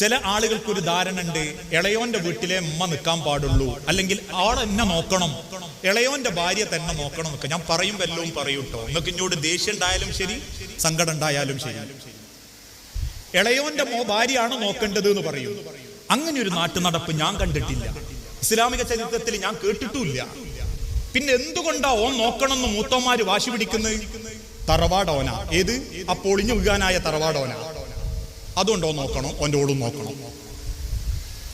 ചില ആളുകൾക്ക് ഒരു ധാരണ ഉണ്ട് ഇളയോന്റെ വീട്ടിലെ അമ്മ നിൽക്കാൻ പാടുള്ളൂ. അല്ലെങ്കിൽ ആൾ എന്നെ നോക്കണം ഇളയോന്റെ ഭാര്യ തന്നെ നോക്കണം എന്നൊക്കെ ഞാൻ പറയും വല്ലതും പറയൂട്ടോ നിങ്ങൾക്ക് ഇങ്ങോട്ട് ദേഷ്യം ഉണ്ടായാലും ശരി സങ്കടം ഉണ്ടായാലും ശരി. ഇളയോന്റെ മോ ഭാര്യയാണ് നോക്കേണ്ടത് എന്ന് പറയും. അങ്ങനെ ഒരു നാട്ടു നടപ്പ് ഞാൻ കണ്ടിട്ടില്ല. ഇസ്ലാമിക ചരിത്രത്തിൽ ഞാൻ കേട്ടിട്ടുമില്ല. പിന്നെ എന്തുകൊണ്ടാ ഓൻ നോക്കണം എന്ന് മൂത്തന്മാര് വാശി പിടിക്കുന്നത്? തറവാടോന. ഏത്? അപ്പോൾ ഇഞ്ഞു വീഴാനായ തറവാടോന. അതുകൊണ്ടോ നോക്കണം ഓന്റെ ഓടും നോക്കണം.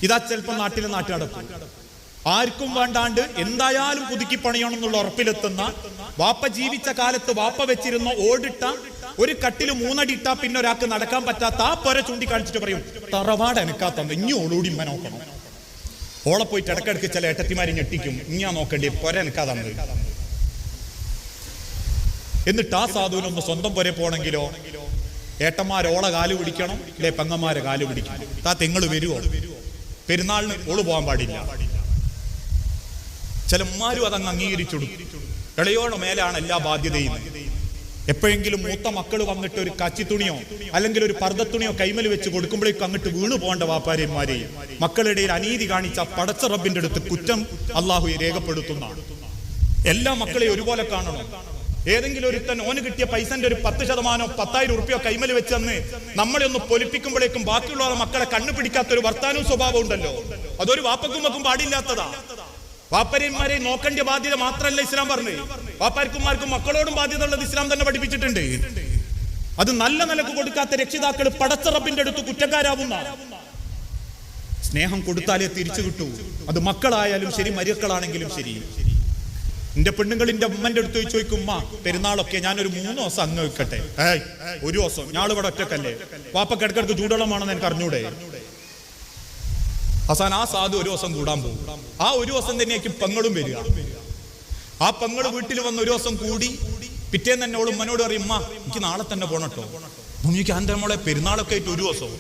ഇതാ ചിലപ്പോൾ നാട്ടിലെ നാട്ടു ആർക്കും വേണ്ടാണ്ട് എന്തായാലും പുതുക്കി പണിയണം എന്നുള്ള ഉറപ്പിലെത്തുന്ന വാപ്പ ജീവിച്ച കാലത്ത് വാപ്പ വെച്ചിരുന്ന ഓടിട്ട ഒരു കട്ടിൽ മൂന്നടി ഇട്ടാ പിന്നെ ഒരാൾക്ക് നടക്കാൻ പറ്റാത്ത ആ പൊര ചൂണ്ടിക്കാണിച്ചിട്ട് പറയും തറവാട് എനക്കാത്തത് ഇനി ഓളൂടി ഇമ്മ നോക്കണം. ഓളെ പോയിട്ട് ഇടക്കിടക്ക് ചില ഏട്ടത്തിമാരെ ഞെട്ടിക്കും ഇഞ്ഞാ നോക്കണ്ടേ പൊര എനക്കാ തന്നത് എന്നിട്ട് ആ സാധുവിനൊന്ന് സ്വന്തം പൊരെ പോണെങ്കിലോ ഏട്ടന്മാരോളെ കാൽ പിടിക്കണം. അല്ലെ പെങ്ങന്മാരെ കാൽ പിടിക്കണം താ തെങ്ങൾ വരുവോ? പെരുന്നാളിന് ഓൾ പോകാൻ പാടില്ല. ചിലന്മാരും അതങ്ങ് അംഗീകരിച്ചു ഇളയോടെ മേലാണ് എല്ലാ ബാധ്യതയും. എപ്പോഴെങ്കിലും മൂത്ത മക്കൾ വന്നിട്ട് ഒരു കച്ചി തുണിയോ അല്ലെങ്കിൽ ഒരു പർദ്ദത്തുണിയോ കൈമൽ വെച്ച് കൊടുക്കുമ്പോഴേക്കും അങ്ങോട്ട് വീണു പോകേണ്ട വാപ്പാരിമാരെ മക്കളുടെ അനീതി കാണിച്ച പടച്ച റബ്ബിന്റെ അടുത്ത് കുറ്റം അള്ളാഹു രേഖപ്പെടുത്തുന്ന. എല്ലാ മക്കളെയും ഒരുപോലെ കാണണം. ഏതെങ്കിലും ഒരുത്തൻ ഓന് കിട്ടിയ പൈസന്റെ ഒരു പത്ത് ശതമാനോ പത്തായിരം ഉറുപ്പ്യോ കൈമൽ വെച്ചെന്ന് നമ്മളെ ഒന്ന് പൊലിപ്പിക്കുമ്പോഴേക്കും ബാക്കിയുള്ള മക്കളെ കണ്ണു പിടിക്കാത്ത ഒരു വർത്താനവും സ്വഭാവം ഉണ്ടല്ലോ. അതൊരു വാപ്പക്കും മക്കും പാടില്ലാത്തതാ. വാപ്പരന്മാരെ നോക്കേണ്ട ബാധ്യത മാത്രമല്ല ഇസ്ലാം പറഞ്ഞു വാപ്പാർക്കുമാർക്കും മക്കളോടും ബാധ്യത ഉള്ളത് ഇസ്ലാം തന്നെ പഠിപ്പിച്ചിട്ടുണ്ട്. അത് നല്ല നിലയ്ക്ക് കൊടുക്കാത്ത രക്ഷിതാക്കൾ പടച്ചറപ്പിന്റെ അടുത്ത് കുറ്റക്കാരാവുന്ന സ്നേഹം കൊടുത്താലേ തിരിച്ചു കിട്ടൂ. അത് മക്കളായാലും ശരി മരുക്കളാണെങ്കിലും ശരി. എന്റെ പെണ്ണുങ്ങളിന്റെ ഉമ്മന്റെ അടുത്ത് ചോദിച്ചു ഉമ്മ പെരുന്നാളൊക്കെ ഞാനൊരു മൂന്ന് ദിവസം അങ്ങ് വെക്കട്ടെ ഒരു ദിവസം. ഞാളിവിടെ ഒറ്റക്കല്ലേ? വാപ്പ കിടക്കിടക്ക് ചൂടുവെള്ളമാണെന്ന് എനിക്ക് അറിഞ്ഞൂടെ? അവസാനം ആ സാധു ഒരു ദിവസം കൂടാൻ പോകും. ആ ഒരു ദിവസം തന്നെയായിരിക്കും പെങ്ങളും വരിക. ആ പെങ്ങൾ വീട്ടിൽ വന്ന് ഒരു ദിവസം കൂടി പിറ്റേന്ന് തന്നെ ഓളും മനോട് പറയും ഉമ്മ എനിക്ക് നാളെ തന്നെ പോണട്ടോ ഭൂമിക്ക് അന്റെ മോളെ പെരുന്നാളൊക്കെ ആയിട്ട് ഒരു ദിവസം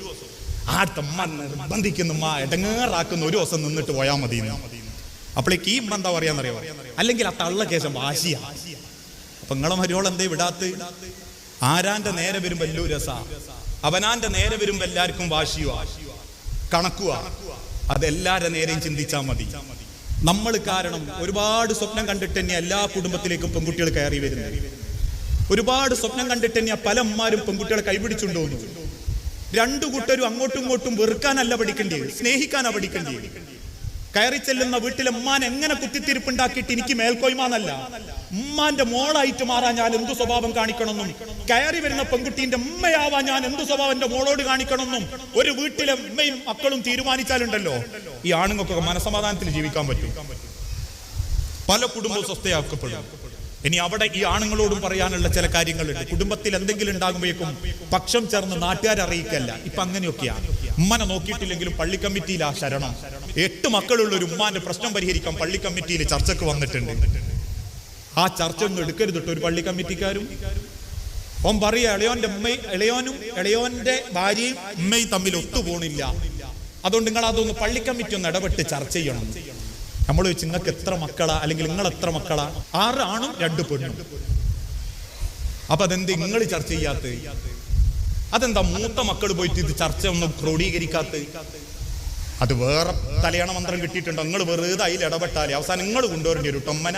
ആ തമ്മ നിർബന്ധിക്കുന്നു ഉമ്മ ഇടങ്ങേറാക്കുന്ന ഒരു ദിവസം നിന്നിട്ട് പോയാൽ മതി. അപ്പോഴേക്ക് ഈ ഉമ്മ എന്താ പറയാന്നറിയോ? അല്ലെങ്കിൽ ആ തള്ള കേശം വാശിയാ അപ്പൊ നിങ്ങളെ മരിയോൾ എന്തേ വിടാത്ത്? ആരാന്റെ നേരെ വരുമ്പോ എല്ലോ രസ. അവനാന്റെ നേരെ വരുമ്പോ എല്ലാവർക്കും വാശിയുവാ. കണക്കുവാ. അതെല്ലാരെ നേരെയും ചിന്തിച്ചാ മതി. നമ്മൾ കാരണം ഒരുപാട് സ്വപ്നം കണ്ടിട്ട് തന്നെ എല്ലാ കുടുംബത്തിലേക്കും പെൺകുട്ടികൾ കയറി വരുന്നു ഒരുപാട് സ്വപ്നം കണ്ടിട്ട് തന്നെ പല അമ്മമാരും പെൺകുട്ടികളെ കൈപിടിച്ചുണ്ടോന്നു. രണ്ടു കൂട്ടരും അങ്ങോട്ടും ഇങ്ങോട്ടും വെറുക്കാനല്ല പഠിക്കേണ്ടത് സ്നേഹിക്കാനാ പഠിക്കേണ്ടത് കയറി ചെല്ലുന്ന വീട്ടിലെ ഉമ്മാൻ എങ്ങനെ കുത്തിത്തിരിപ്പുണ്ടാക്കിയിട്ട് എനിക്ക് മേൽക്കോയ്മന്നല്ല ഉമ്മാന്റെ മോളായിട്ട് മാറാൻ ഞാൻ എന്തു സ്വഭാവം കാണിക്കണമെന്നും കയറി വരുന്ന പെൺകുട്ടീന്റെ ഉമ്മയാവാൻ ഞാൻ എന്തു സ്വഭാവം എന്റെ മോളോട് കാണിക്കണമെന്നും ഒരു വീട്ടിലെ ഉമ്മയും മക്കളും തീരുമാനിച്ചാലുണ്ടല്ലോ. ഈ ആണുങ്ങൾക്കൊക്കെ മനസമാധാനത്തിൽ ജീവിക്കാൻ പറ്റും. പല കുടുംബവും സ്വസ്ഥയാക്കപ്പെടും ഇനി അവിടെ ഈ ആണുങ്ങളോടും പറയാനുള്ള ചില കാര്യങ്ങളുണ്ട്. കുടുംബത്തിൽ എന്തെങ്കിലും ഉണ്ടാകുമ്പോഴേക്കും പക്ഷം ചേർന്ന് നാട്ടുകാരെ അറിയിക്കല്ല. ഇപ്പൊ അങ്ങനെയൊക്കെയാണ് ഉമ്മനെ നോക്കിയിട്ടില്ലെങ്കിലും പള്ളി കമ്മിറ്റിയിൽ ആ ശരണം. എട്ട് മക്കളുള്ള ഒരു ഉമ്മാന്റെ പ്രശ്നം പരിഹരിക്കാൻ പള്ളി കമ്മിറ്റിയിൽ ചർച്ചക്ക് വന്നിട്ടുണ്ട്. ആ ചർച്ച ഒന്നും എടുക്കരുത് ഒരു പള്ളി കമ്മിറ്റിക്കാരും ഓൻ പറയാ ഇളയോന്റെ ഉമ്മയും ഇളയോനും ഇളയോന്റെ ഭാര്യയും ഉമ്മയും തമ്മിൽ ഒത്തുപോണില്ല. അതുകൊണ്ട് നിങ്ങൾ അതൊന്ന് പള്ളി കമ്മിറ്റി ഒന്ന് ഇടപെട്ട് ചർച്ച ചെയ്യണം. നമ്മൾ ചോദിച്ചു നിങ്ങൾക്ക് എത്ര മക്കളാ? അല്ലെങ്കിൽ നിങ്ങൾ എത്ര മക്കളാ? ആറ് ആണും രണ്ട് പെണ്ണും. അപ്പൊ അതെന്ത്? നിങ്ങൾ ചർച്ച ചെയ്യാത്ത അതെന്താ മൂത്ത മക്കൾ പോയിട്ട് ഇത് ചർച്ച ഒന്നും ക്രോഡീകരിക്കാത്ത? അത് വേറെ തലയണ മന്ത്രം കിട്ടിയിട്ടുണ്ടോ. നിങ്ങൾ വെറുതെ അതിൽ ഇടപെട്ടാലേ അവസാനം നിങ്ങൾ കൊണ്ടുവരേണ്ടി ഒരു ടൊമ്മന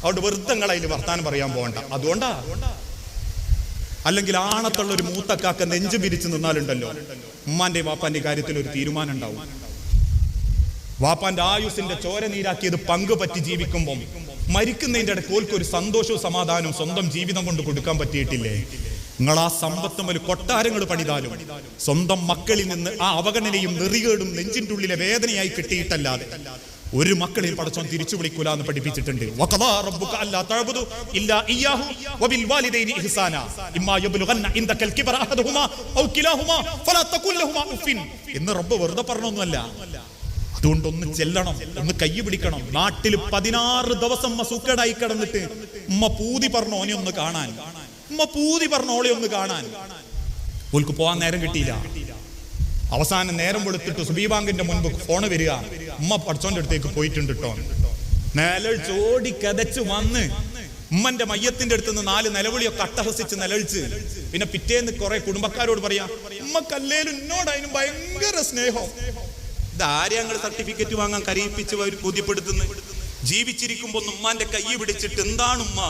അതുകൊണ്ട് വെറുതെ നിങ്ങൾ അതിൽ വർത്താനം പറയാൻ പോകണ്ട. അതുകൊണ്ടാ? അല്ലെങ്കിൽ ആണത്തുള്ള ഒരു മൂത്തക്കാക്ക നെഞ്ചു പിരിച്ചു നിന്നാലുണ്ടല്ലോ. ഉമ്മാന്റെയും വാപ്പാന്റെ കാര്യത്തിൽ ഒരു തീരുമാനം ഉണ്ടാവും വാപ്പാന്റെ ആയുസിന്റെ ചോര നീരാക്കിയത് പങ്ക് പറ്റി ജീവിക്കുമ്പോൾ മരിക്കുന്നതിന്റെ ഇടയ്ക്ക് ഒരു സന്തോഷവും സമാധാനവും സ്വന്തം ജീവിതം കൊണ്ട് കൊടുക്കാൻ പറ്റിയിട്ടില്ലേ? നിങ്ങൾ ആ സമ്പത്തും ഒരു കൊട്ടാരങ്ങൾ പണിതാലും സ്വന്തം മക്കളിൽ നിന്ന് ആ അവഗണനയും നെറികേടും നെഞ്ചിന്റെ ഉള്ളിലെ വേദനയായി കിട്ടിയിട്ടല്ലാതെ ഒരു മക്കളെയും പടച്ചോൻ തിരിച്ചു വിളിക്കൂല എന്ന് പഠിപ്പിച്ചിട്ടുണ്ട്. എന്ന് റബ്ബ് വെറുതെ പറഞ്ഞൊന്നുമല്ല. അതുകൊണ്ട് ഒന്ന് ചെല്ലണം ഒന്ന് കൈ പിടിക്കണം. നാട്ടിൽ പതിനാറ് ദിവസം മസൂക്കേടായി കിടന്നിട്ട് ഉമ്മ പൂതി പറഞ്ഞു ഓനെ ഒന്ന് കാണാൻ. ഉമ്മ പൂതി പറഞ്ഞോളെ ഒന്ന് കാണാൻ. ഓൾക്ക് പോകാൻ നേരം കിട്ടിയില്ല. അവസാനം നേരം വെളുത്തിട്ട് സുബീബാങ്കിന്റെ മുൻപ് ഫോൺ വരിക. ഉമ്മ പഠിച്ചോന്റെ അടുത്തേക്ക് പോയിട്ടുണ്ട് കേട്ടോ നിലഴിച്ചോടി കതച്ച് വന്ന് ഉമ്മന്റെ മയ്യത്തിന്റെ അടുത്ത് നിന്ന് നാല് നിലവിളിയൊക്കെ അട്ടഹസിച്ച് നിലവിളിച്ച് പിന്നെ പിറ്റേന്ന് കുറെ കുടുംബക്കാരോട് പറയാ ഉമ്മ ഉമ്മക്കല്ലേലും അതിന് ഭയങ്കര സ്നേഹം. ഇതാരെ ഞങ്ങൾ സർട്ടിഫിക്കറ്റ് വാങ്ങാൻ കരയിപ്പിച്ച് അവർ ബോധ്യപ്പെടുത്തുന്നു ജീവിച്ചിരിക്കുമ്പോ ഉമ്മാന്റെ കൈ പിടിച്ചിട്ട് എന്താണ് ഉമ്മ?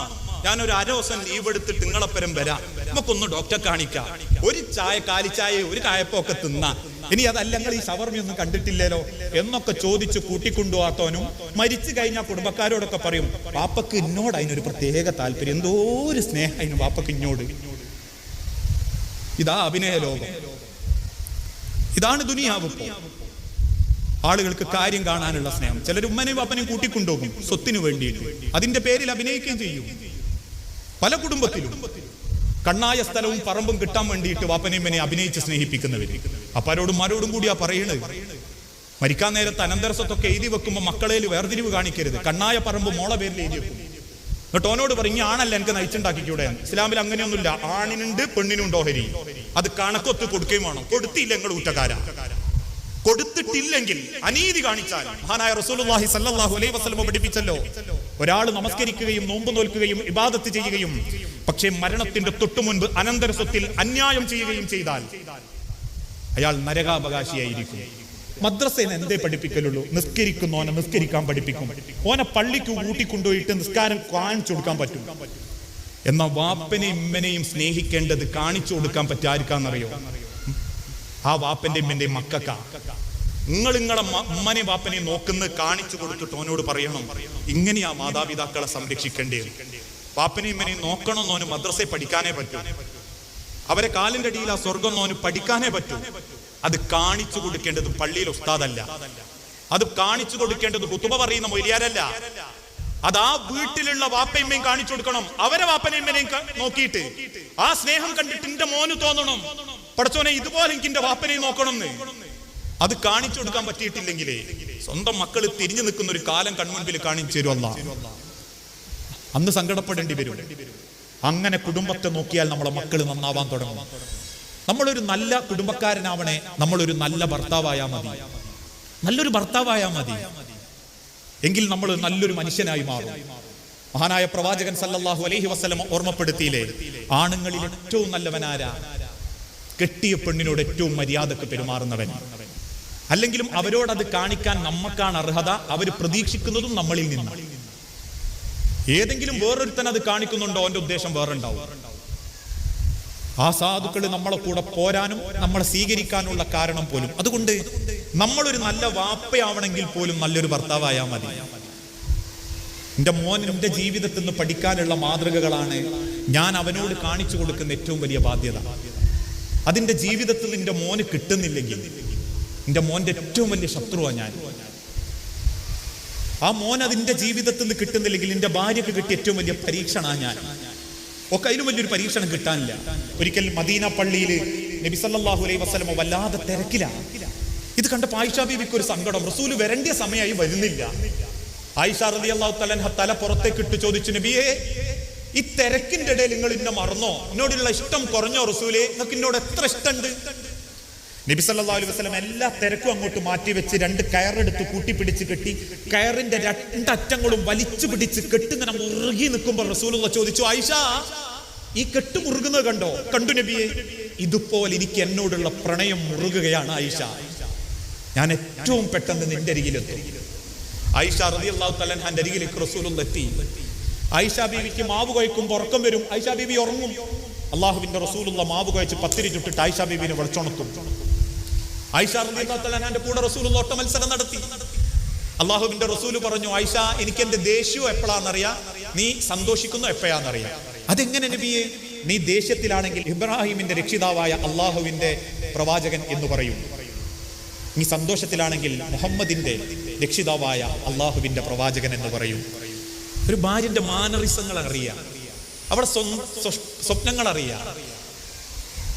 ഞാനൊരു അര ദിവസം ലീവ് എടുത്തിട്ട് നിങ്ങളപ്പരം വരാം. നമുക്കൊന്ന് ഡോക്ടറെ കാണിക്കാം. ഒരു ചായ കാലിച്ചായ ഒരു കായപ്പൊക്കെ തിന്നാ. ഇനി അതല്ല നിങ്ങൾ ഈ ഷവർമിയൊന്നും കണ്ടിട്ടില്ലല്ലോ എന്നൊക്കെ ചോദിച്ച് കൂട്ടിക്കൊണ്ടുപോകാത്തവനും മരിച്ചു കഴിഞ്ഞാൽ കുടുംബക്കാരോടൊക്കെ പറയും പാപ്പക്ക് ഇന്നോട് അതിനൊരു പ്രത്യേക താല്പര്യം. എന്തോ ഒരു സ്നേഹം അതിന് പാപ്പക്ക് ഇന്നോട്. ഇതാ അഭിനയ ലോകം. ഇതാണ് ദുനിയാവ് ആളുകൾക്ക് കാര്യം കാണാനുള്ള സ്നേഹം. ചിലർ ഉമ്മനെയും അപ്പനെയും കൂട്ടിക്കൊണ്ടുപോകും സ്വത്തിനു വേണ്ടിയിട്ട്. അതിന്റെ പേരിൽ അഭിനയിക്കുകയും ചെയ്യും. പല കുടുംബത്തിലും കണ്ണായ സ്ഥലവും പറമ്പും കിട്ടാൻ വേണ്ടിയിട്ട് വാപ്പനെയും എന്നെ അഭിനയിച്ച് സ്നേഹിപ്പിക്കുന്നവര്. അപ്പാരോടും മാരോടും കൂടിയാ പറയണത്. മരിക്കാൻ നേരത്ത് അനന്തരസ്വത്തൊക്കെ എഴുതി വെക്കുമ്പോൾ മക്കളേൽ വേർതിരിവ് കാണിക്കരുത്. കണ്ണായ പറമ്പ് മോളെ പേരിൽ എഴുതി വെക്കും. എന്നിട്ട് ഓനോട് പറഞ്ഞു "ഈ ആണല്ല എനിക്ക് നയിച്ചുണ്ടാക്കിക്കൂടെ? ഇസ്ലാമിൽ അങ്ങനെയൊന്നുമില്ല. ആണിനുണ്ട് പെണ്ണിനുണ്ട് ഓഹരി. അത് കണക്കൊത്ത് കൊടുക്കുകയും വേണം. കൊടുത്തില്ല നിങ്ങൾ ഊറ്റക്കാരാ? കൊടുത്തിട്ടില്ലെങ്കിൽ അനീതി കാണിച്ചാൽ. മഹാനായ റസൂലുള്ളാഹി സല്ലല്ലാഹു അലൈഹി വസല്ലം പഠിപ്പിച്ചല്ലോ. ഒരാൾ നമസ്കരിക്കുകയും നോമ്പ് നോൽക്കുകയും ഇബാദത്ത് ചെയ്യുകയും പക്ഷേ മരണത്തിന്റെ തൊട്ടു മുൻപ് അനന്തര സ്വത്തിൽ അന്യായം ചെയ്യുകയും ചെയ്താൽ അയാൾ നരകാവകാശിയായിരിക്കും. മദ്രസയിൽ എന്തേ പഠിപ്പിക്കലുള്ളൂ? നിസ്കരിക്കുന്നോനെ നിസ്കരിക്കാൻ പഠിപ്പിക്കും. ഓനെ പള്ളിക്ക് കൂട്ടിക്കൊണ്ടുപോയിട്ട് നിസ്കാരം കാണിച്ചു കൊടുക്കാൻ പറ്റും. എന്നാൽ വാപ്പനെയും ഇമ്മനെയും സ്നേഹിക്കേണ്ടത് കാണിച്ചു കൊടുക്കാൻ പറ്റാർക്കാന്നറിയോ ആ വാപ്പന്റെ ഇമ്മന്റെ മക്കക്ക നിങ്ങൾ നിങ്ങളെ അമ്മനെയും ഉമ്മനെയും നോക്കുന്ന കാണിച്ചു കൊടുത്തിട്ട് ഓനോട് പറയണം ഇങ്ങനെയാ മാതാപിതാക്കളെ സംരക്ഷിക്കേണ്ടത്. വാപ്പനെയും ഇമ്മനെയും നോക്കണം ഓന് മദ്രസയിൽ പഠിക്കാനേ പറ്റൂ. അവരെ കാലിന്റെ അടിയിൽ ആ സ്വർഗം എന്നോന് പഠിക്കാനേ പറ്റൂ. അത് കാണിച്ചു കൊടുക്കേണ്ടത് പള്ളിയിൽ ഉസ്താദല്ല. അത് കാണിച്ചു കൊടുക്കേണ്ടത് കുത്തുബ പറയുന്ന മൊയ്യാരല്ല അത് ആ വീട്ടിലുള്ള വാപ്പയമ്മയും കാണിച്ചു കൊടുക്കണം. അവരെ വാപ്പനയമ്മനെയും നോക്കിയിട്ട്. ആ സ്നേഹം കണ്ടിട്ട് എന്റെ മോന് തോന്നണം. പഠിച്ചോനെ ഇതുപോലെ എനിക്ക് എന്റെ വാപ്പനെയും നോക്കണം എന്ന് അത് കാണിച്ചു കൊടുക്കാൻ പറ്റിയിട്ടില്ലെങ്കിലേ സ്വന്തം മക്കൾ തിരിഞ്ഞു നിൽക്കുന്ന ഒരു കാലം കൺമുൻപിൽ കാണിച്ചു തരുമല്ല അന്ന് സങ്കടപ്പെടേണ്ടി വരും. അങ്ങനെ കുടുംബത്തെ നോക്കിയാൽ നമ്മളെ മക്കൾ നന്നാവാൻ തുടങ്ങും. നമ്മളൊരു നല്ല കുടുംബക്കാരനാവണേ നമ്മളൊരു നല്ല ഭർത്താവായാൽ മതി. നല്ലൊരു ഭർത്താവായാൽ മതി. എങ്കിൽ നമ്മൾ നല്ലൊരു മനുഷ്യനായി മാറും. മഹാനായ പ്രവാചകൻ സല്ലല്ലാഹു അലൈഹി വസ്ലം ഓർമ്മപ്പെടുത്തിയില്ലേ ആണുങ്ങളിൽ ഏറ്റവും നല്ലവനാരാ? കെട്ടിയ പെണ്ണിനോട് ഏറ്റവും മര്യാദയ്ക്ക് പെരുമാറുന്നവൻ. അല്ലെങ്കിലും അവരോടത് കാണിക്കാൻ നമ്മക്കാണ് അർഹത. അവർ പ്രതീക്ഷിക്കുന്നതും നമ്മളിൽ നിന്ന് ഏതെങ്കിലും വേറൊരുത്തൻ അത് കാണിക്കുന്നുണ്ടോ? അവന്റെ ഉദ്ദേശം വേറുണ്ടാവും. ആ സാധുക്കൾ നമ്മളെ കൂടെ പോരാനും നമ്മളെ സ്വീകരിക്കാനുള്ള കാരണം പോലും. അതുകൊണ്ട് നമ്മളൊരു നല്ല വാപ്പയാവണമെങ്കിൽ പോലും നല്ലൊരു ഭർത്താവായാൽ മതി. എന്റെ മോൻ എന്റെ ജീവിതത്തിൽ നിന്ന് പഠിക്കാനുള്ള മാതൃകകളാണ് ഞാൻ അവനോട് കാണിച്ചു കൊടുക്കുന്ന ഏറ്റവും വലിയ ബാധ്യത. അതിന്റെ ജീവിതത്തിൽ നിന്റെ മോന് കിട്ടുന്നില്ലെങ്കിൽ എന്റെ മോന്റെ ഏറ്റവും വലിയ ശത്രുവാണ് ഞാൻ. ആ മോൻ അതിന്റെ ജീവിതത്തിൽ നിന്ന് കിട്ടുന്നില്ലെങ്കിൽ എന്റെ ഭാര്യക്ക് കിട്ടിയ ഏറ്റവും വലിയ പരീക്ഷണമാണ് ഞാൻ. ഒക്കെ അതിലും വലിയൊരു പരീക്ഷണം കിട്ടാനില്ല. ഒരിക്കൽ മദീന പള്ളിയിൽ നബി സല്ലാഹു അലൈ വസ്ലമ വല്ലാതെ തിരക്കിലാണ് ഇത് കണ്ട ആയിഷ ബീവിക്ക് ഒരു സങ്കടം. റസൂൽ വരേണ്ട സമയമായി വരുന്നില്ല. ആയിഷ റളിയല്ലാഹു തലൻഹ തല പുറത്തേക്ക് ഇട്ട് ചോദിച്ചു നബിയേ ഈ തിരക്കിന്റെ ഇടയിൽ നിങ്ങൾ ഇന്നെ മറന്നോ? എന്നോടുള്ള ഇഷ്ടം കുറഞ്ഞോ റസൂലെ? നിങ്ങൾക്ക് എന്നോട് എത്ര ഇഷ്ടമുണ്ട്? നബി സല്ലല്ലാഹു അലൈഹി വസല്ലം എല്ലാ തിരക്കും അങ്ങോട്ട് മാറ്റി വെച്ച് രണ്ട് കയറെടുത്ത് കൂട്ടിപ്പിടിച്ച് കെട്ടി. കയറിന്റെ രണ്ടറ്റങ്ങളും വലിച്ചു പിടിച്ച് കെട്ടിങ്ങനെ മുറുകി നിൽക്കുമ്പോൾ റസൂലുള്ള ചോദിച്ചു ആയിഷ ഈ കെട്ട് മുറുകുന്നത് കണ്ടോ? കണ്ടു നബിയെ ഇതുപോലെ എനിക്ക് എന്നോടുള്ള പ്രണയം മുറുകുകയാണ് ആയിഷ. ഞാൻ ഏറ്റവും പെട്ടെന്ന് നിന്റെ അരികിലെത്തും. ആയിഷ റളിയല്ലാഹു തലൻഹാന്റെ അരികിലേക്ക് റസൂലുള്ള എത്തി. ആയിഷ ബീവിക്ക് മാവ് കഴിക്കുമ്പോൾ ഉറക്കം വരും. ആയിഷ ബീവി ഉറങ്ങും. അള്ളാഹുവിന്റെ റസൂലുള്ള മാവ് കഴിച്ച് പത്തിരി ചുട്ടിട്ട് ആയിഷ ബീവിനെ വിളിച്ചുണർത്തും തആലാന്റെ കൂടെ റസൂൽ ഓട്ട മത്സരം നടത്തി. അള്ളാഹുവിന്റെ റസൂൽ പറഞ്ഞു ആയിഷ എനിക്ക് എന്റെ ദേഷ്യവും എപ്പോഴാണെന്നറിയാം നീ സന്തോഷിക്കുന്നു എപ്പോഴാണെന്നറിയാം അതെങ്ങനെ നബിയെ? നീ ദേഷ്യത്തിലാണെങ്കിൽ ഇബ്രാഹിമിന്റെ രക്ഷിതാവായ അള്ളാഹുവിന്റെ പ്രവാചകൻ എന്ന് പറയും. നീ സന്തോഷത്തിലാണെങ്കിൽ മുഹമ്മദിന്റെ രക്ഷിതാവായ അള്ളാഹുവിന്റെ പ്രവാചകൻ എന്ന് പറയും. ഒരു ഭാര്യന്റെ മാനറിസങ്ങൾ അറിയാം അവിടെ സ്വ- സ്വ- സ്വപ്നങ്ങൾ അറിയാം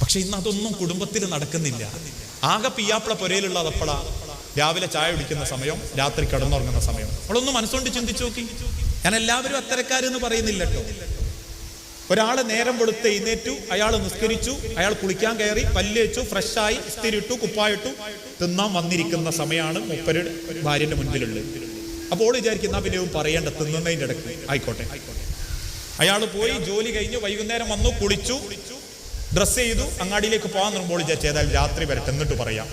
പക്ഷെ ഇന്ന് അതൊന്നും കുടുംബത്തിൽ നടക്കുന്നില്ല. ആകെ പിയാപ്പിള പുരയിലുള്ള അതപ്പള രാവിലെ ചായ കുടിക്കുന്ന സമയം രാത്രി കിടന്നുറങ്ങുന്ന സമയം. നമ്മളൊന്ന് മനസ്സുകൊണ്ട് ചിന്തിച്ചു നോക്കി. ഞാൻ എല്ലാവരും അത്തരക്കാരെന്ന് പറയുന്നില്ല കേട്ടോ ഒരാൾ നേരം വെളുത്ത് എഴുന്നേറ്റു അയാൾ നിസ്കരിച്ചു അയാൾ കുളിക്കാൻ കയറി പല്ലേച്ചു ഫ്രഷായി ഇസ്തിരിട്ടു കുപ്പായിട്ടു തിന്നാൻ വന്നിരിക്കുന്ന സമയമാണ് മുപ്പരുടെ ഭാര്യന്റെ മുൻപിലുള്ളത്. അപ്പോൾ വിചാരിക്കുന്ന പിന്നെ പറയേണ്ട തിന്നുന്നതിന്റെ ഇടയ്ക്ക്. ആയിക്കോട്ടെ. അയാൾ പോയി ജോലി കഴിഞ്ഞു വൈകുന്നേരം വന്നു കുളിച്ചു. ഡ്രസ്സ് ചെയ്തു അങ്ങാടിയിലേക്ക് പോകാൻ നിർമ്പോൾ വിചാരിച്ചു ഏതായാലും രാത്രി വരട്ടെ എന്നിട്ട് പറയാം.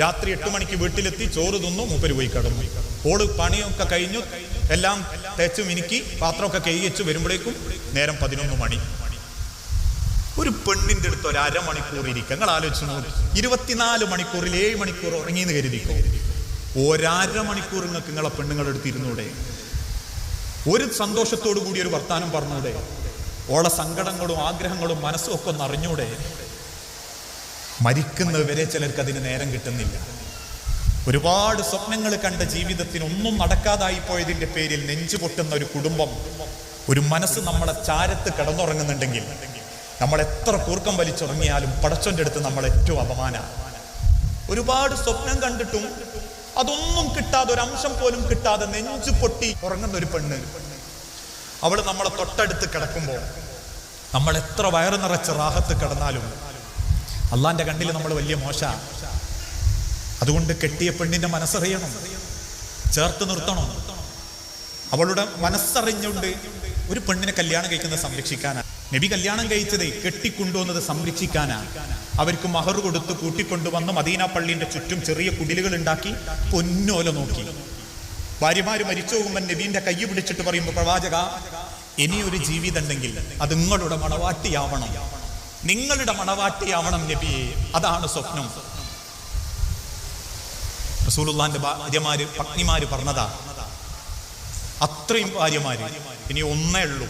രാത്രി എട്ട് മണിക്ക് വീട്ടിലെത്തി ചോറ് തിന്നു മൂപ്പര് പോയി കിടന്നു. ഓൾ പണിയൊക്കെ കഴിഞ്ഞു എല്ലാം തേച്ചും മിനുക്കി പാത്രമൊക്കെ കൈവച്ച് വരുമ്പോഴേക്കും നേരം പതിനൊന്ന് മണി. ഒരു പെണ്ണിന്റെ അടുത്ത് ഒരു അരമണിക്കൂർ ഇരിക്കുക. നിങ്ങൾ ആലോചിച്ച് നോക്കും. ഇരുപത്തിനാല് മണിക്കൂറിൽ ഏഴ് മണിക്കൂർ ഉറങ്ങി എന്ന് കരുതിക്കോ? ഒരര മണിക്കൂർ നിങ്ങൾക്ക് നിങ്ങളെ പെണ്ണുങ്ങളുടെ അടുത്ത് ഇരുന്നൂടെ? ഒരു സന്തോഷത്തോടു കൂടി ഒരു വർത്താനം പറഞ്ഞൂടെ? ഓളെ സങ്കടങ്ങളും ആഗ്രഹങ്ങളും മനസ്സും ഒക്കെ ഒന്ന് അറിഞ്ഞൂടെ? മരിക്കുന്നവരെ ചിലർക്ക് അതിന് നേരം കിട്ടുന്നില്ല. ഒരുപാട് സ്വപ്നങ്ങൾ കണ്ട ജീവിതത്തിന് ഒന്നും നടക്കാതായി പോയതിന്റെ പേരിൽ നെഞ്ചു പൊട്ടുന്ന ഒരു കുടുംബം ഒരു മനസ്സ് നമ്മളെ ചാരത്ത് കിടന്നുറങ്ങുന്നുണ്ടെങ്കിൽ നമ്മൾ എത്ര കൂർക്കം വലിച്ചുറങ്ങിയാലും പടച്ചോന്റെ അടുത്ത് നമ്മൾ ഏറ്റവും അപമാന. ഒരുപാട് സ്വപ്നം കണ്ടിട്ടും അതൊന്നും കിട്ടാതെ ഒരു അംശം പോലും കിട്ടാതെ നെഞ്ചു പൊട്ടി ഉറങ്ങുന്ന ഒരു പെണ്ണ് അവൾ നമ്മളെ തൊട്ടടുത്ത് കിടക്കുമ്പോൾ നമ്മൾ എത്ര വയറ് നിറച്ച് റാഹത്ത് കിടന്നാലും അള്ളാന്റെ കണ്ണിൽ നമ്മൾ വലിയ മോശ. അതുകൊണ്ട് കെട്ടിയ പെണ്ണിന്റെ മനസ്സറിയണം. ചേർത്ത് നിർത്തണം. അവളുടെ മനസ്സറിഞ്ഞുകൊണ്ട് ഒരു പെണ്ണിനെ കല്യാണം കഴിക്കുന്നത് സംരക്ഷിക്കാനാണ് നബി കല്യാണം കഴിച്ചത് കെട്ടിക്കൊണ്ടുവന്നത് സംരക്ഷിക്കാനാണ് അവർക്ക് മഹർ കൊടുത്ത് കൂട്ടിക്കൊണ്ടുവന്ന് മദീന പള്ളിന്റെ ചുറ്റും ചെറിയ കുടിലുകൾ ഉണ്ടാക്കി പൊന്നോല നോക്കി. ഭാര്യമാര് മരിച്ചു പോകുമ്പോൾ നബീന്റെ കൈ പിടിച്ചിട്ട് പറയുമ്പോൾ പ്രവാചക ഇനിയൊരു ജീവിതം ഉണ്ടെങ്കിൽ അത് നിങ്ങളുടെ മണവാട്ടിയാവണം. നിങ്ങളുടെ മണവാട്ടിയാവണം നബിയെ അതാണ് സ്വപ്നം. റസൂലുള്ളാന്റെ ഭാര്യമാര് പത്നിമാര് പറഞ്ഞതാ. അത്രയും ഭാര്യമാര്. ഇനി ഒന്നേ ഉള്ളൂ.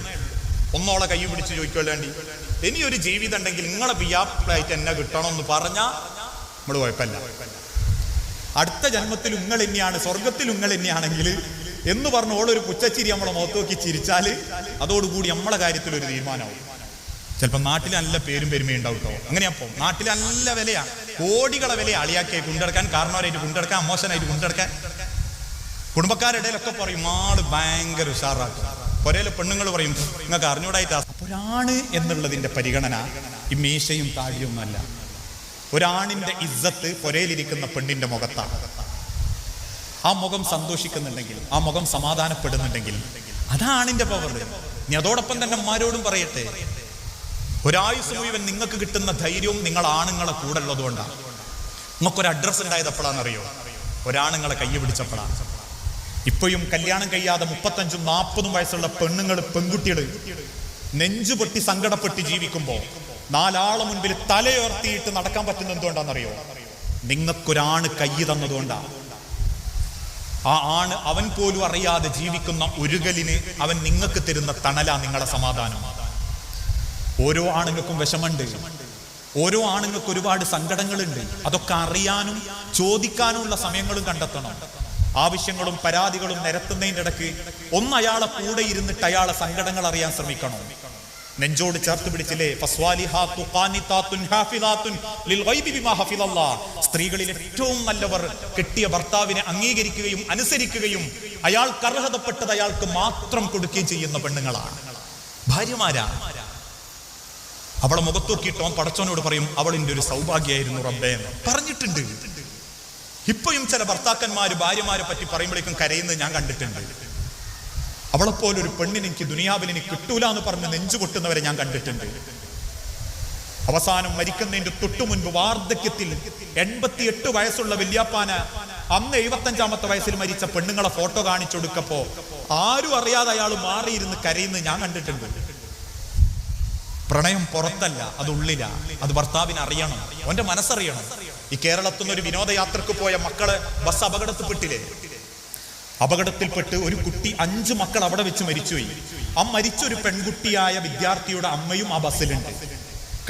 ഒന്നോളെ കൈ പിടിച്ച് ചോദിക്കൊള്ളേണ്ടി ഇനി ഒരു ജീവിതം ഉണ്ടെങ്കിൽ നിങ്ങളെ ബിയാപ്പിളായിട്ട് എന്നെ കിട്ടണം എന്ന് പറഞ്ഞാൽ നമ്മൾ കുഴപ്പമില്ല. അടുത്ത ജന്മത്തിൽ ഉങ്ങൾ തന്നെയാണ് സ്വർഗത്തിൽ ഉങ്ങൾ തന്നെയാണെങ്കിൽ എന്ന് പറഞ്ഞ ഓളൊരു പുച്ചച്ചിരി നമ്മളെ മുഖത്ത് നോക്കി ചിരിച്ചാൽ അതോടുകൂടി നമ്മളെ കാര്യത്തിൽ ഒരു തീരുമാനമാവും. ചിലപ്പോൾ നാട്ടിൽ നല്ല പേരും പെരുമയും ഉണ്ടാവും കേട്ടോ. അങ്ങനെയപ്പോ നാട്ടിൽ നല്ല വിലയാ. കോടികളെ വില അളിയാക്കിയായി കൊണ്ടെടുക്കാൻ കാരണവരായിട്ട് കൊണ്ടെടുക്കാൻ അമോശനായിട്ട് കൊണ്ടെടുക്കാൻ. കുടുംബക്കാരുടെ ഇടയിലൊക്കെ പറയും ആൾ ഭയങ്കര ഉഷാറാക്കും. പൊരയിലെ പെണ്ണുങ്ങൾ പറയും നിങ്ങൾക്ക് അറിഞ്ഞൂടായിട്ട്. അപ്പോഴാണ് എന്നുള്ളതിന്റെ പരിഗണന ഈ മീശയും താടിയും അല്ല ഒരാണിന്റെ ഇജ്ജത്ത് പൊരയിലിരിക്കുന്ന പെണ്ണിന്റെ മുഖത്താണ്. ആ മുഖം സന്തോഷിക്കുന്നുണ്ടെങ്കിൽ ആ മുഖം സമാധാനപ്പെടുന്നുണ്ടെങ്കിൽ അതാണിന്റെ പവർ ഇനി അതോടൊപ്പം തന്നെ അമ്മമാരോടും പറയട്ടെ ഒരായുസ് മുഴുവൻ നിങ്ങൾക്ക് കിട്ടുന്ന ധൈര്യവും നിങ്ങൾ ആണുങ്ങളെ കൂടെ ഉള്ളതുകൊണ്ടാണ്. നിങ്ങൾക്കൊരു അഡ്രസ്സ് ഉണ്ടായത് എപ്പോഴാണെന്നറിയോ ഒരാണുങ്ങളെ കൈ പിടിച്ചപ്പോഴാണ്. ഇപ്പോഴും കല്യാണം കഴിയാതെ മുപ്പത്തഞ്ചും നാൽപ്പതും വയസ്സുള്ള പെണ്ണുങ്ങൾ പെൺകുട്ടികൾ നെഞ്ചു പൊട്ടി സങ്കടപ്പെട്ട് ജീവിക്കുമ്പോ നാലാളെ മുൻപിൽ തലയുയർത്തിയിട്ട് നടക്കാൻ പറ്റുന്ന എന്തുകൊണ്ടാണെന്നറിയോ? നിങ്ങൾക്കൊരാണ് കൈ തന്നതുകൊണ്ടാണ് ആ ആണ് അവൻ പോലും അറിയാതെ ജീവിക്കുന്ന ഒരുകലിന് അവൻ നിങ്ങൾക്ക് തരുന്ന തണലാ നിങ്ങളെ സമാധാനം. ഓരോ ആണുങ്ങൾക്കും വിഷമുണ്ട് ഓരോ ആണുങ്ങൾക്ക് ഒരുപാട് സങ്കടങ്ങളുണ്ട്. അതൊക്കെ അറിയാനും ചോദിക്കാനുമുള്ള സമയങ്ങളും കണ്ടെത്തണം. ആവശ്യങ്ങളും പരാതികളും നിരത്തുന്നതിന്റെ ഇടയ്ക്ക് ഒന്ന് അയാളെ കൂടെ ഇരുന്നിട്ട് അയാളെ സങ്കടങ്ങൾ അറിയാൻ ശ്രമിക്കണം. നെഞ്ചോട് ചേർത്ത് പിടിച്ചില്ലേ. സ്ത്രീകളിൽ ഏറ്റവും നല്ലവർ കിട്ടിയ ഭർത്താവിനെ അംഗീകരിക്കുകയും അനുസരിക്കുകയും അയാൾ അർഹതപ്പെട്ടത് അയാൾക്ക് മാത്രം കൊടുക്കുകയും ചെയ്യുന്ന പെണ്ണുങ്ങളാണ്. ഭാര്യമാരാ? അവളെ മുഖത്തോക്കിയിട്ട് അവൻ പടച്ചവനോട് പറയും അവളിന്റെ ഒരു സൗഭാഗ്യമായിരുന്നു റബ്ബേ. എന്ന് പറഞ്ഞിട്ടുണ്ട്. ഇപ്പോഴും ചില ഭർത്താക്കന്മാര് ഭാര്യമാരെ പറ്റി പറയുമ്പോഴേക്കും കരയുന്നത് ഞാൻ കണ്ടിട്ടുണ്ട്. അവളെപ്പോലെ ഒരു പെണ്ണിന് എനിക്ക് ദുനിയാവിൽ എനിക്ക് കിട്ടൂല എന്ന് പറഞ്ഞ് നെഞ്ചു പൊട്ടുന്നവരെ ഞാൻ കണ്ടിട്ടുണ്ട്. അവസാനം മരിക്കുന്നതിന്റെ തൊട്ടു മുൻപ് വാർദ്ധക്യത്തിൽ എൺപത്തിയെട്ട് വയസ്സുള്ള വല്യാപ്പാന അന്ന് എഴുപത്തഞ്ചാമത്തെ വയസ്സിൽ മരിച്ച പെണ്ണുങ്ങളെ ഫോട്ടോ കാണിച്ചു കൊടുക്കപ്പോ ആരും അറിയാതെ അയാൾ മാറിയിരുന്ന് കരയുന്നത് ഞാൻ കണ്ടിട്ടുണ്ട്. പ്രണയം പുറത്തല്ല അത് ഉള്ളില. അത് ഭർത്താവിന് അറിയണം. അവന്റെ മനസ്സറിയണം. ഈ കേരളത്തിൽ നിന്ന് ഒരു വിനോദയാത്രക്ക് പോയ മക്കൾ ബസ് അപകടത്തിൽപ്പെട്ടില്ലേ? അപകടത്തിൽപ്പെട്ട് ഒരു കുട്ടി അഞ്ച് മക്കൾ അവിടെ വെച്ച് മരിച്ചുപോയി. ആ മരിച്ച ഒരു പെൺകുട്ടിയായ വിദ്യാർത്ഥിയുടെ അമ്മയും ആ ബസ്സിലുണ്ട്.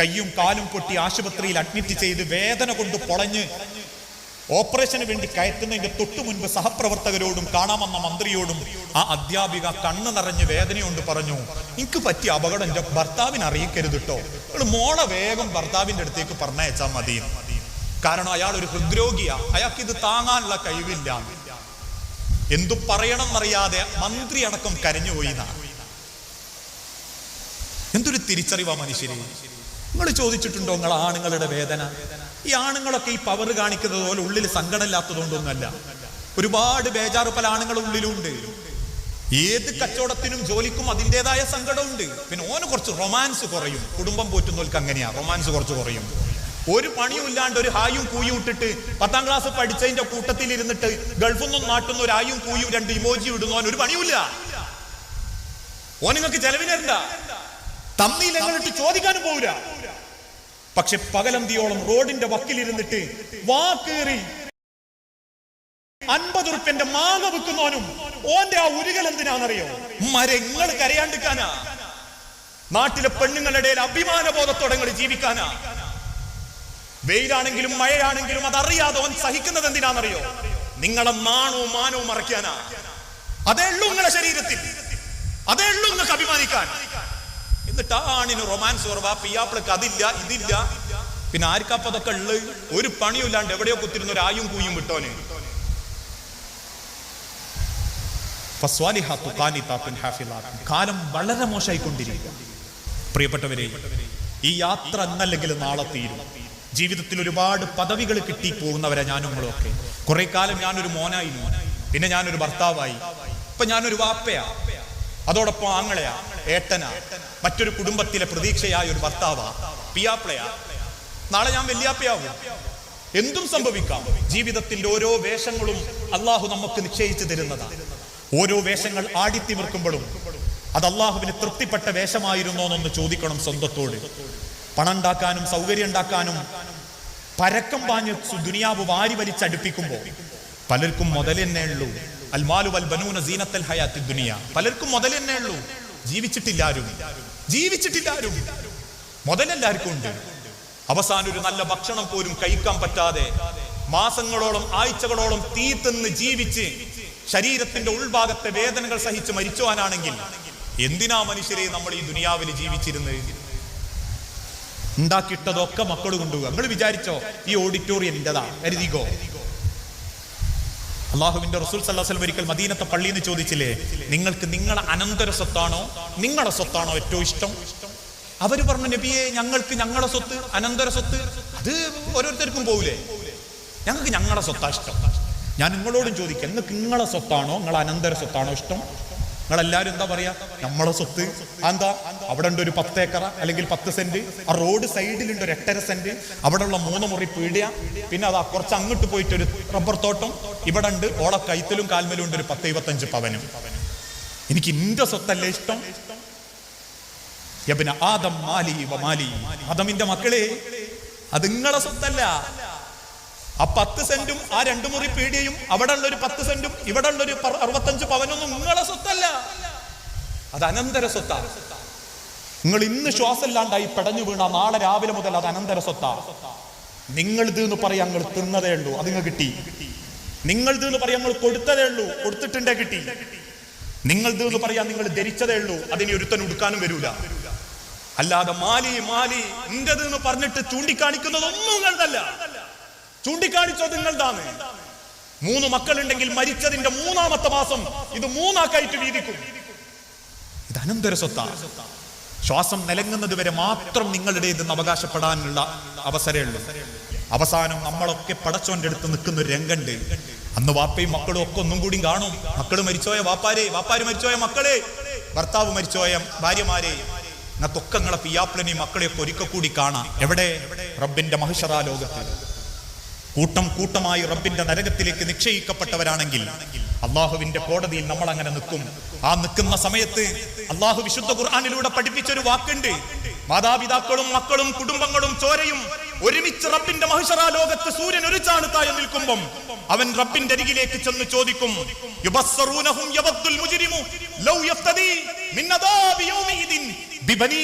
കയ്യും കാലും പൊട്ടി ആശുപത്രിയിൽ അഡ്മിറ്റ് ചെയ്ത് വേദന കൊണ്ട് പൊളഞ്ഞ് ഓപ്പറേഷന് വേണ്ടി കയറ്റുന്നതിന്റെ തൊട്ടു മുൻപ് സഹപ്രവർത്തകരോടും കാണാമെന്ന മന്ത്രിയോടും ആ അധ്യാപിക കണ്ണ് നിറഞ്ഞ് വേദനയുണ്ട് പറഞ്ഞു എനിക്ക് പറ്റിയ അപകടം എന്റെ ഭർത്താവിനെ അറിയിക്കരുത് കേട്ടോ മോളെ വേഗം ഭർത്താവിന്റെ അടുത്തേക്ക് പറഞ്ഞയച്ചാൽ മതി. കാരണം അയാൾ ഒരു ഹൃദ്രോഗിയാ. അയാൾക്ക് ഇത് താങ്ങാനുള്ള കഴിവില്ല. എന്തു പറയണം എന്നറിയാതെ മന്ത്രി അടക്കം കരഞ്ഞുപോയി പോയി എന്തൊരു തിരിച്ചറിവാ മനുഷ്യരെ. നിങ്ങൾ ചോദിച്ചിട്ടുണ്ടോ നിങ്ങൾ ആണുങ്ങളുടെ വേദന? ഈ ആണുങ്ങളൊക്കെ ഈ പവർ കാണിക്കുന്നത് പോലെ ഉള്ളിൽ സങ്കടമില്ലാത്തതുകൊണ്ടൊന്നല്ല ഒരുപാട് ബേജാറ് പല ആണുങ്ങൾ ഉള്ളിലുണ്ട്. ഏത് കച്ചവടത്തിനും ജോലിക്കും അതിന്റെതായ സങ്കടമുണ്ട്. പിന്നെ ഓന് കുറച്ച് റൊമാൻസ് കുറയും. കുടുംബം പോറ്റുന്നവർക്ക് അങ്ങനെയാ. റൊമാൻസ് കുറച്ച് കുറയും. ഒരു പണിയും ഇല്ലാണ്ട് ഒരു ഹായും കൂയും ഇട്ടിട്ട് പത്താം ക്ലാസ് പഠിച്ചതിന്റെ കൂട്ടത്തിൽ ഇരുന്നിട്ട് ഗൾഫിൽ നിന്നും നാട്ടുന്ന ഒരു ആയും കൂയും രണ്ട് ഇമോജി ഇടുന്നവൻ ഒരു പണിയുമില്ല. ഓ നിങ്ങൾക്ക് ചെലവിനരണ്ട. തമ്മിൽ ഞങ്ങളിട്ട് ചോദിക്കാനും പോവില്ല. പക്ഷെ പകലന്തിയോളം റോഡിന്റെ വക്കിലിരുന്നിട്ട് വാക്കേറി അൻപത് ഉറുപ്പ്യന്റെ മാങ്ങ വിൽക്കുന്നവനും ഓന്റെ ആ ഉരുകൽ എന്തിനാണെന്നറിയോ? മരങ്ങൾ കരയാണ്ടിക്കാനാ നാട്ടിലെ പെണ്ണുങ്ങളുടെ അഭിമാന ബോധത്തോടെ ജീവിക്കാനാ. വെയിലാണെങ്കിലും മഴയാണെങ്കിലും അതറിയാതെ ഓൻ സഹിക്കുന്നത് എന്തിനാണെന്നറിയോ? നിങ്ങളെ നാണവും മാനവും മറയ്ക്കാനാ. അതേ ഉള്ളൂ നിങ്ങളെ ശരീരത്തിൽ. അതേ ഉള്ളൂ നിങ്ങൾക്ക് അഭിമാനിക്കാൻ. എന്നിട്ട് ആ ആണിന് റൊമാൻസ് കുറവാ പിയാപ്പിളക്ക് അതില്ല ഇതില്ല. പിന്നെ ആർക്കപ്പതൊക്കെ ഉള്ളു? ഒരു പണിയും ഇല്ലാണ്ട് എവിടെയോ കുത്തിരുന്ന ഒരു ആയും കൂയും വിട്ടോന്. കാലം വളരെ മോശമായിക്കൊണ്ടിരിക്കുക പ്രിയപ്പെട്ടവരെ ഈ യാത്ര എന്നല്ലെങ്കിൽ നാളെ തീരും. ജീവിതത്തിൽ ഒരുപാട് പദവികൾ കിട്ടി പോകുന്നവരാ ഞാനും നിങ്ങളൊക്കെ കുറെ കാലം ഞാനൊരു മോനായിരുന്നു. പിന്നെ ഞാനൊരു ഭർത്താവായി. ഇപ്പൊ ഞാനൊരു വാപ്പയാ. അതോടൊപ്പം ആങ്ങളയാ ഏട്ടനാ മറ്റൊരു കുടുംബത്തിലെ പ്രതീക്ഷയായ ഒരു ഭർത്താവാ പിയാപ്പിളയാ നാളെ ഞാൻ വല്യാപ്പയാവും എന്തും സംഭവിക്കാം. ജീവിതത്തിന്റെ ഓരോ വേഷങ്ങളും അള്ളാഹു നമുക്ക് നിശ്ചയിച്ചു തരുന്നതാണ് ഓരോ വേഷങ്ങൾ ആടിത്തിമിർക്കുമ്പോഴും അത് അള്ളാഹുവിന് തൃപ്തിപ്പെട്ട വേഷമായിരുന്നോ എന്നൊന്ന് ചോദിക്കണം സ്വന്തത്തോട്. പണം ഉണ്ടാക്കാനും സൗകര്യം ഉണ്ടാക്കാനും പരക്കം പാഞ്ഞ് ദുനിയാവ് വാരി വലിച്ചടുപ്പിക്കുമ്പോൾ പലർക്കും മുതൽ തന്നെ ഉള്ളൂ. അൽമാലു ബനൂന സീനത്തൽ ഹയാത്തി ദുനിയ. പലർക്കും മുതൽ തന്നെ ഉള്ളൂ. ജീവിച്ചിട്ടില്ലാരും. ജീവിച്ചിട്ടില്ലാരും. മുതലെല്ലാവർക്കും ഉണ്ട്. അവസാനം ഒരു നല്ല ഭക്ഷണം പോലും കഴിക്കാൻ പറ്റാതെ മാസങ്ങളോളം ആഴ്ചകളോളം തീ തിന്ന് ജീവിച്ച് ശരീരത്തിന്റെ ഉൾഭാഗത്തെ വേദനകൾ സഹിച്ച് മരിച്ചുവാനാണെങ്കിൽ എന്തിനാ മനുഷ്യരെ നമ്മൾ ഈ ദുനിയാവിൽ ജീവിച്ചിരുന്നത്? ഉണ്ടാക്കിയിട്ടതൊക്കെ മക്കൾ കൊണ്ടുപോകുക നിങ്ങൾ വിചാരിച്ചോ ഈ ഓഡിറ്റോറിയം എന്റേതാ കരുതിക്കോ അള്ളാഹുവിന്റെ റസൂൽ സല്ലാസ്ലം ഒരിക്കൽ മദീനത്തെ പള്ളിയിൽ നിന്ന് ചോദിച്ചില്ലേ നിങ്ങൾക്ക് നിങ്ങളെ അനന്തര സ്വത്താണോ? നിങ്ങളുടെ സ്വത്താണോ ഏറ്റവും ഇഷ്ടം? അവർ പറഞ്ഞു നബിയെ ഞങ്ങൾക്ക് ഞങ്ങളുടെ സ്വത്ത് അനന്തര സ്വത്ത്. അത് ഓരോരുത്തർക്കും പോവില്ലേ? ഞങ്ങൾക്ക് ഞങ്ങളുടെ സ്വത്താ ഇഷ്ടം. ഞാൻ നിങ്ങളോടും ചോദിക്കാം നിങ്ങൾക്ക് നിങ്ങളെ സ്വത്താണോ? നിങ്ങളെ അനന്തര സ്വത്താണോ ഇഷ്ടം? നിങ്ങളെല്ലാരും എന്താ പറയാ? നമ്മളെ സ്വത്ത്. എന്താ അവിടെ ഉണ്ട് ഒരു പത്ത് ഏക്കറ അല്ലെങ്കിൽ പത്ത് സെന്റ്. ആ റോഡ് സൈഡിലുണ്ട് ഒരു എട്ടര സെന്റ്. അവിടെ ഉള്ള മൂന്ന് മുറി പീടിയ. പിന്നെ അതാ കുറച്ച് അങ്ങോട്ട് പോയിട്ട് ഒരു റബ്ബർ തോട്ടം. ഇവിടെ ഉണ്ട് ഓള കൈത്തലും കാൽമലും ഉണ്ട് ഒരു പത്ത് ഇരുപത്തഞ്ച് പവനും. എനിക്ക് ഇന്റെ സ്വത്തല്ലേ ഇഷ്ടം? ആദം മാലി മാലി. ആദമിന്റെ മക്കളെ അത് നിങ്ങളെ സ്വത്തല്ല. ആ പത്ത് സെന്റും ആ രണ്ടു മുറി പീടിയയും അവിടെ ഉള്ള ഒരു പത്ത് സെന്റും ഇവിടെ ഉള്ള ഒരു അറുപത്തഞ്ച് പവനൊന്നും നിങ്ങളെ സ്വത്തല്ല. അത് അനന്തര സ്വത്താ. നിങ്ങൾ ഇന്ന് ശ്വാസമില്ലാണ്ടായി പെടഞ്ഞു വീണ നാളെ രാവിലെ മുതൽ അത് അനന്തര സ്വത്താ. നിങ്ങൾ ഇത് എന്ന് പറയാൻ നിങ്ങൾ തിന്നതേ ഉള്ളൂ. അത് നിങ്ങൾ കിട്ടി. നിങ്ങൾ ഇത് എന്ന് പറയാൻ നിങ്ങൾ കൊടുത്തതേ ഉള്ളൂ. കൊടുത്തിട്ടുണ്ടേ കിട്ടി. നിങ്ങൾ ഇത് എന്ന് പറയാൻ നിങ്ങൾ ധരിച്ചതേ ഉള്ളൂ. അതിന് ഒരുത്തൻ ഉടുക്കാനും വരൂല. അല്ലാതെ മാലി മാലി നിന്റേത് എന്ന് പറഞ്ഞിട്ട് ചൂണ്ടിക്കാണിക്കുന്നതൊന്നും നിങ്ങളതല്ല. ചൂണ്ടിക്കാണിച്ചത് നിങ്ങളുതാണ് മൂന്ന് മക്കളുണ്ടെങ്കിൽ മരിച്ചതിന്റെ മൂന്നാമത്തെ മാസം ഇത് മൂന്നാക്കായിട്ട് വീതിക്കും. ഇത് അനന്തര സ്വത്താണ് ശ്വാസം നിലങ്ങുന്നത് വരെ മാത്രം നിങ്ങളുടെ നിങ്ങളുടേതെന്ന് അവകാശപ്പെടാനുള്ള അവസരമുള്ളൂ അവസാനം നമ്മളൊക്കെ പടച്ചോന്റെ അടുത്ത് നിൽക്കുന്ന ഒരു രംഗണ്ട് അന്ന് വാപ്പയും മക്കളും ഒക്കെ ഒന്നും കൂടി കാണും. മക്കൾ മരിച്ചോയ വാപ്പാരെ വാപ്പാര് മരിച്ചോയ മക്കളെ ഭർത്താവ് മരിച്ചോയ ഭാര്യമാരെ. എന്നത്തൊക്കെ നിങ്ങളെ പിയാപ്ലനെയും മക്കളെയൊക്കെ ഒരിക്കൽ കൂടി കാണാം. എവിടെ? റബ്ബിന്റെ മഹിഷറാ ലോകത്ത്. കൂട്ടം കൂട്ടമായി റബ്ബിന്റെ നരകത്തിലേക്ക് നിക്ഷയിക്കപ്പെട്ടവരാണെങ്കിൽ അള്ളാഹുവിന്റെ കോടതിയിൽ നമ്മൾ അങ്ങനെ നിൽക്കും. ആ നിൽക്കുന്ന സമയത്ത് അള്ളാഹു വിശുദ്ധ ഖുർആാനിലൂടെ പഠിപ്പിച്ചൊരു വാക്കുണ്ട്. മാതാപിതാക്കളും മക്കളും കുടുംബങ്ങളും ചോരയും ഒരുമിച്ച് റബ്ബിന്റെ മഹിഷറാ ലോകത്ത് സൂര്യൻ ഒരു ചാണുത്തായി നിൽക്കുമ്പം അവൻ റബ്ബിന്റെ അരികിലേക്ക് ചെന്ന് ചോദിക്കും യുബസ്സറൂനഹും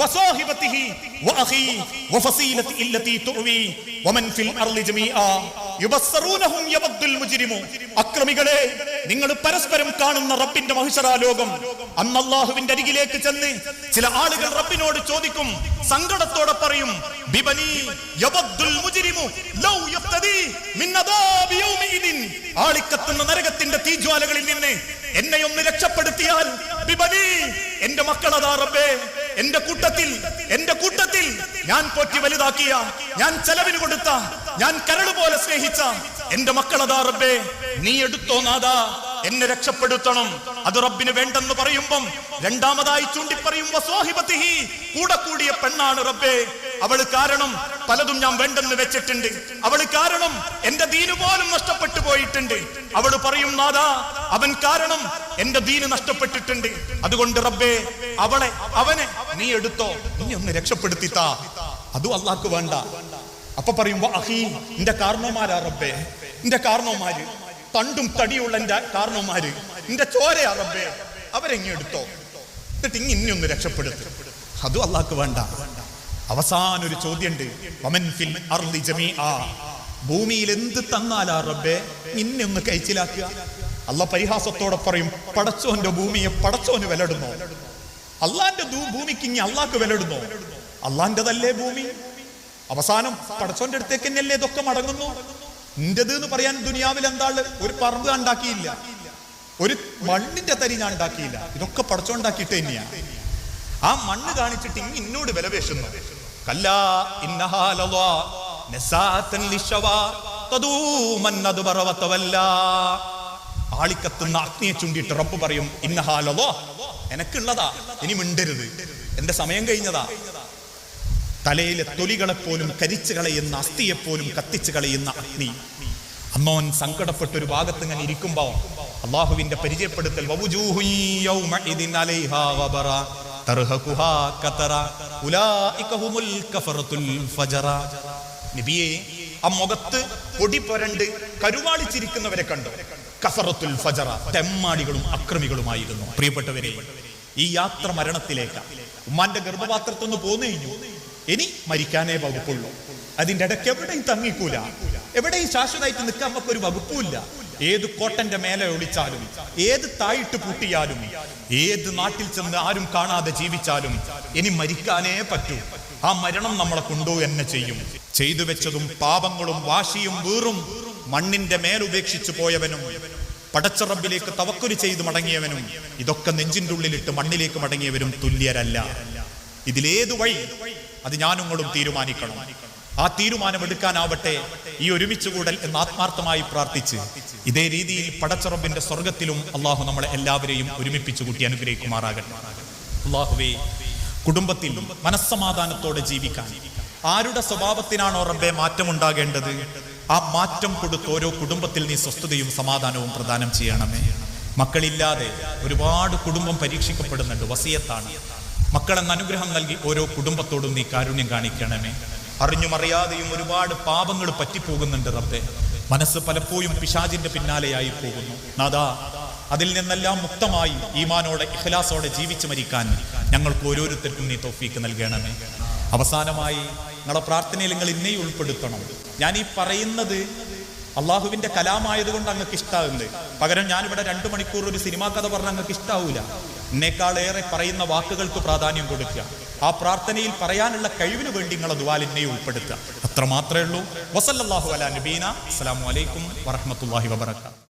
وصاحبته മുജ്രിമു وفصيلة التي تؤوي ومن في ബിബനി جميعا المجرم യുബസ്സറൂനഹും യബദ്ദുൽ മുജ്രിമു. അക്രമികളെ നിങ്ങൾ പരസ്പരം കാണുന്ന റബ്ബിന്റെ മഹിഷറാ ലോകം അന്ന് അള്ളാഹുവിന്റെ അരികിലേക്ക് ചെന്ന് ചില ആളുകൾ റബ്ബിനോട് ചോദിക്കും സങ്കടത്തോടെ പറയും ബിബനി യബദ്ദുൽ ലൗ ആളിക്കത്തുന്ന നരകത്തിന്റെ തീജ്വാലകളിൽ നിന്ന് എന്നെ ഒന്ന് രക്ഷപ്പെടുത്തിയാൽ ബിബനി എന്റെ മക്കളതാ റബ്ബേ. എന്റെ കൂട്ടത്തിൽ എന്റെ കൂട്ടത്തിൽ ഞാൻ പോറ്റി വലുതാക്കിയ ഞാൻ ചെലവിന് കൊടുത്ത ഞാൻ കരട് പോലെ സ്നേഹിച്ച എന്റെ മക്കളതാ റബ്ബേ നീ എടുത്തോ നാദാ എന്നെ രക്ഷപ്പെടുത്തണം. അത് റബ്ബിന് വേണ്ടെന്ന് പറയുമ്പം രണ്ടാമതായി ചൂണ്ടിപ്പറയുമ്പോ സോഹിബത്തിഹി കൂടെ കൂടിയ പെണ്ണാണ് റബ്ബേ. അവൾ കാരണം പലതും ഞാൻ വേണ്ടെന്ന് വെച്ചിട്ടുണ്ട്. അവൾ കാരണം എന്റെ ദീന് പോലും നഷ്ടപ്പെട്ടു പോയിട്ടുണ്ട്. അവൾ പറയും നാദാ അവൻ കാരണം എന്റെ ദീന് നഷ്ടപ്പെട്ടിട്ടുണ്ട്. അതുകൊണ്ട് റബ്ബേ അവളെ അവനെ നീ എടുത്തോ. നീ ഒന്ന് രക്ഷപ്പെടുത്തിത്താ അതും അള്ളാക്ക് വേണ്ട. അപ്പൊ പറയുമ്പോ അഹീ എന്റെ കാരണവന്മാരാ റബ്ബേ. എന്റെ കാരണവന്മാര്. തണ്ടും തടിയുള്ള എന്റെ കാരണവന്മാര്. എന്റെ ചോരയാ റബ്ബേ. അവരെങ്ങി എടുത്തോ. എന്നിട്ട് ഇങ്ങനെ ഒന്ന് രക്ഷപ്പെടുത്തും. അതും അള്ളാക്ക് വേണ്ട. അവസാന ഒരു ചോദ്യമുണ്ട്. ഭൂമിയിൽ എന്ത് തന്നാലാ റബ്ബേ? നിന്നെ ഒന്ന് കഴിച്ചിലാക്കുക. അല്ല പരിഹാസത്തോടെ പറയും പടച്ചോന്റെ ഭൂമിയെ പടച്ചോന് വിലടുന്നോ അള്ളാന്റെ ഭൂമിക്ക് ഇനി അള്ളാക്ക് വിലടുന്നോ അള്ളാന്റെതല്ലേ ഭൂമി? അവസാനം പടച്ചോന്റെ അടുത്തേക്ക് തന്നെയല്ലേ ഇതൊക്കെ മടങ്ങുന്നു? നിന്റേത് എന്ന് പറയാൻ ദുനിയാവിൽ എന്താണ് ഒരു പറമ്പ് ഉണ്ടാക്കിയില്ല. ഒരു മണ്ണിന്റെ തരി ഞാൻ ഉണ്ടാക്കിയില്ല. ഇതൊക്കെ പടച്ചോണ്ടാക്കിയിട്ട് തന്നെയാണ് ആ മണ്ണ് കാണിച്ചിട്ട് ഇങ്ങ് ഇന്നോട് വില ആളിക്കത്തുന്ന അഗ്നിയെ ചൂണ്ടിയിട്ട് റബ്ബ് പറയും ഇന്നഹാലോ എനക്കുള്ളതാ ഇനി മിണ്ടരുത്. എന്റെ സമയം കഴിഞ്ഞതാ. തലയിലെ തൊലികളെ പോലും കരിച്ചു കളയുന്ന അസ്ഥിയെ പോലും കത്തിച്ചു കളയുന്ന അഗ്നി. അന്നോൻ സങ്കടപ്പെട്ട ഒരു ഭാഗത്ത് ഇങ്ങനെ ഇരിക്കുമ്പോ അള്ളാഹുവിന്റെ പരിചയപ്പെടുത്തൽ നബിയെ ആ മുഖത്ത് പൊടി പൊരണ്ട് കരുവാളിച്ചിരിക്കുന്നവരെ കണ്ടു. കഫറത്തുൽ ഫജറ തെമ്മാടികളും അക്രമികളുമായിരുന്നു. പ്രിയപ്പെട്ടവരെ ഈ യാത്ര മരണത്തിലേക്ക്. ഉമ്മാന്റെ ഗർഭപാത്രത്തിൽ പോന്നു കഴിഞ്ഞു ഇനി മരിക്കാനേ വകുപ്പുള്ളൂ. അതിന്റെ ഇടയ്ക്ക് എവിടെയും തങ്ങിക്കൂല. എവിടെയും ശാശ്വതമായിട്ട് നിൽക്കാൻ നമുക്ക് ഒരു വകുപ്പുമില്ല ഏത് കോട്ടന്റെ മേലെ ഒളിച്ചാലും ഏത് തായിട്ട് പൂട്ടിയാലും ഏത് നാട്ടിൽ ചെന്ന് ആരും കാണാതെ ജീവിച്ചാലും ഇനി മരിക്കാനേ പറ്റൂ. ആ മരണം നമ്മളെ കൊണ്ടു എന്നെ ചെയ്യും. ചെയ്തു വെച്ചതും പാപങ്ങളും വാശിയും വീറും മണ്ണിന്റെ മേലുപേക്ഷിച്ചു പോയവനും പടച്ചറബിലേക്ക് തവക്കുരു ചെയ്ത് മടങ്ങിയവനും ഇതൊക്കെ നെഞ്ചിന്റെ ഉള്ളിലിട്ട് മണ്ണിലേക്ക് മടങ്ങിയവരും തുല്യരല്ല. ഇതിലേതു വഴി? അത് ഞാനുങ്ങളും തീരുമാനിക്കണം. ആ തീരുമാനം എടുക്കാനാവട്ടെ ഈ ഒരുമിച്ച് കൂടൽ എന്ന് ആത്മാർത്ഥമായി പ്രാർത്ഥിച്ച് ഇതേ രീതിയിൽ പടച്ചറബിന്റെ സ്വർഗത്തിലും അള്ളാഹു നമ്മളെ എല്ലാവരെയും ഒരുമിപ്പിച്ചു കൂട്ടി അനുഗ്രഹിക്കുമാറാകട്ടെ. അള്ളാഹുവേ കുടുംബത്തിൽ മനസ്സമാധാനത്തോടെ ജീവിക്കാൻ ആരുടെ സ്വഭാവത്തിനാണോ റബ്ബെ മാറ്റമുണ്ടാകേണ്ടത്? ആ മാറ്റം കൊടുത്ത് ഓരോ കുടുംബത്തിൽ നീ സ്വസ്ഥതയും സമാധാനവും പ്രദാനം ചെയ്യണമേ. മക്കളില്ലാതെ ഒരുപാട് കുടുംബം പരീക്ഷിക്കപ്പെടുന്നുണ്ട് വസിയത്താണ്. മക്കളെന്ന അനുഗ്രഹം നൽകി ഓരോ കുടുംബത്തോടും നീ കാരുണ്യം കാണിക്കണമേ. അറിഞ്ഞുമറിയാതെയും ഒരുപാട് പാപങ്ങൾ പറ്റിപ്പോകുന്നുണ്ട് റബ്ബെ. മനസ്സ് പലപ്പോഴും പിശാചിന്റെ പിന്നാലെയായി പോകുന്നു. നാദാ അതിൽ നിന്നെല്ലാം മുക്തമായി ഈമാനോടെ ഇഖലാസോടെ ജീവിച്ചു മരിക്കാൻ ഞങ്ങൾക്ക് ഓരോരുത്തർക്കും നീ തോഫീക്ക് നൽകണമേ. അവസാനമായി നിങ്ങളെ പ്രാർത്ഥനയിൽ നിങ്ങൾ ഇന്നേ ഉൾപ്പെടുത്തണം. ഞാൻ ഈ പറയുന്നത് അള്ളാഹുവിന്റെ കലാമായതുകൊണ്ട് അങ്ങക്ക് ഇഷ്ടാവുന്നത്. പകരം ഞാനിവിടെ രണ്ടു മണിക്കൂർ ഒരു സിനിമാ കഥ പറഞ്ഞ അങ്ങക്ക് ഇഷ്ടാവൂല. എന്നെക്കാളേറെ പറയുന്ന വാക്കുകൾക്ക് പ്രാധാന്യം കൊടുക്കുക. ആ പ്രാർത്ഥനയിൽ പറയാനുള്ള കഴിവിന് വേണ്ടി നിങ്ങൾ ദുവാലിനെ ഉൾപ്പെടുത്തുക. അത്ര മാത്രമേ ഉള്ളൂ. വസല്ലാഹു അല നബീന. അസ്സലാമു അലൈക്കും വറഹമത്തല്ലാഹി വബർക്കാത്തു